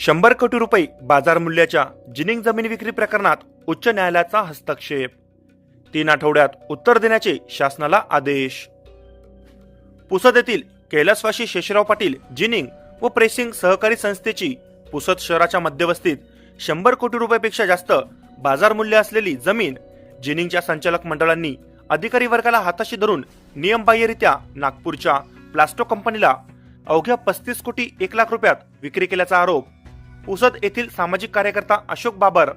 शंभर कोटी रुपये बाजार मूल्याच्या जिनिंग जमीन विक्री प्रकरणात उच्च न्यायालयाचा हस्तक्षेप. तीन आठवड्यात उत्तर देण्याचे शासनाला आदेश. पुसद येथील कैलासवासी शेषराव पाटील जिनिंग व प्रेसिंग सहकारी संस्थेची पुसद शहराच्या मध्यवस्तीत शंभर कोटी रुपयापेक्षा जास्त बाजार मूल्य असलेली जमीन जिनिंगच्या संचालक मंडळांनी अधिकारी वर्गाला हाताशी धरून नियमबाह्यरित्या नागपूरच्या प्लास्टो कंपनीला अवघ्या पस्तीस कोटी एक लाख रुपयात विक्री केल्याचा आरोप पुसद येथील सामाजिक कार्यकर्ता अशोक बाबर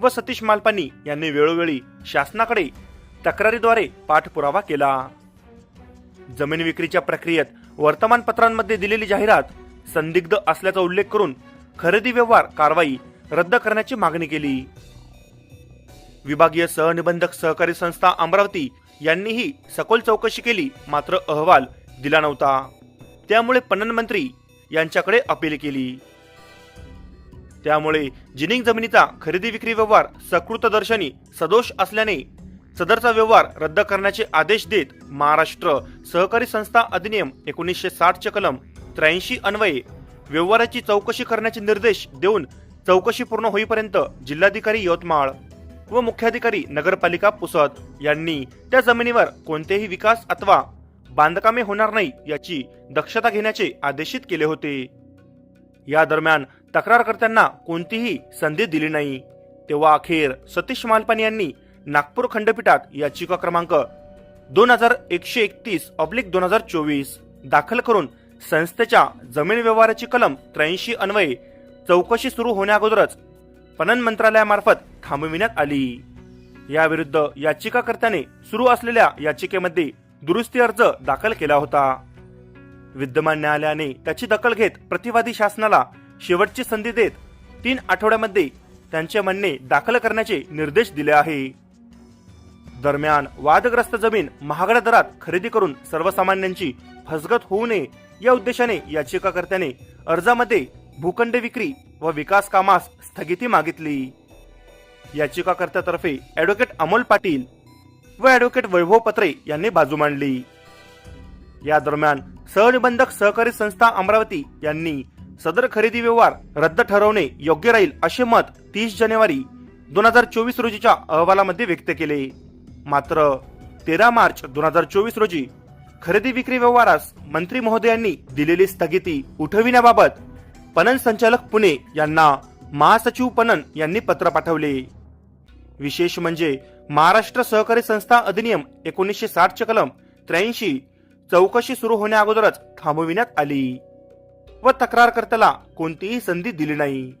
व सतीश मालपानी यांनी वेळोवेळी शासनाकडे तक्रारीद्वारे पाठपुरावा केला. जमीन विक्रीच्या प्रक्रियेत वर्तमानपत्रांमध्ये दिलेली जाहिरात संदिग्ध असल्याचा उल्लेख करून खरेदी व्यवहार कारवाई रद्द करण्याची मागणी केली. विभागीय सहनिबंधक सहकारी संस्था अमरावती यांनीही सखोल चौकशी केली मात्र अहवाल दिला नव्हता. त्यामुळे पणन मंत्री यांच्याकडे अपील केली. त्यामुळे जिनिंग जमिनीचा खरेदी विक्री व्यवहार सकृतदर्शनी सदोष असल्याने सदरचा व्यवहार रद्द करण्याचे आदेश देत महाराष्ट्र सहकारी संस्था अधिनियम एकोणीसशे साठचे कलम त्र्याऐंशी अन्वये व्यवहाराची चौकशी करण्याचे निर्देश देऊन चौकशी पूर्ण होईपर्यंत जिल्हाधिकारी यवतमाळ व मुख्याधिकारी नगरपालिका पुसद यांनी त्या जमिनीवर कोणतेही विकास अथवा बांधकामे होणार नाही याची दक्षता घेण्याचे आदेशित केले होते. या दरम्यान तक्रारकर्त्यांना कोणतीही संधी दिली नाही. तेव्हा अखेर सतीश मालपानी यांनी नागपूर खंडपीठात याचिका क्रमांक दोन हजार एकशे एकतीस ऑब्लिक दोन हजार चोवीस दाखल करून संस्थेच्या जमीन व्यवहाराची कलम त्र्याऐंशी अन्वये चौकशी सुरू होण्याअगोदरच पणन मंत्रालयामार्फत थांबविण्यात आली. याविरुद्ध याचिकाकर्त्याने सुरू असलेल्या याचिकेमध्ये दुरुस्ती अर्ज दाखल केला होता. विद्यमान न्यायालयाने त्याची दखल घेत प्रतिवादी शासनाला शेवटची संधी देत तीन आठवड्यामध्ये त्यांचे म्हणणे दाखल करण्याचे निर्देश दिले आहे. दरम्यान वादग्रस्त जमीन महागड्या दरात खरेदी करून सर्वसामान्यांची फसगत होऊ नये या उद्देशाने याचिकाकर्त्याने अर्जामध्ये भूखंड विक्री व विकास कामास स्थगिती मागितली. याचिकाकर्त्यातर्फे ॲडव्होकेट अमोल पाटील व ॲडव्होकेट वैभव पत्रे यांनी बाजू मांडली. या दरम्यान सहनिबंधक सहकारी संस्था अमरावती यांनी सदर खरेदी व्यवहार रद्द ठरवणे योग्य राहील असे मत तीस जानेवारी दोन हजार चोवीस रोजीच्या अहवालामध्ये व्यक्त केले. मात्र तेरा मार्च दोन हजार चोवीस रोजी खरेदी विक्री व्यवहारास मंत्री महोदयांनी दिलेली स्थगिती उठविण्याबाबत पणन संचालक पुणे यांना महासचिव पणन यांनी पत्र पाठवले. विशेष म्हणजे महाराष्ट्र सहकारी संस्था अधिनियम एकोणीसशे साठचे कलम त्र्याऐंशी चौकशी सुरू होण्याअगोदरच थांबविण्यात आली. व तक्रारकर्त्याला कोणतीही संधी दिली नाही.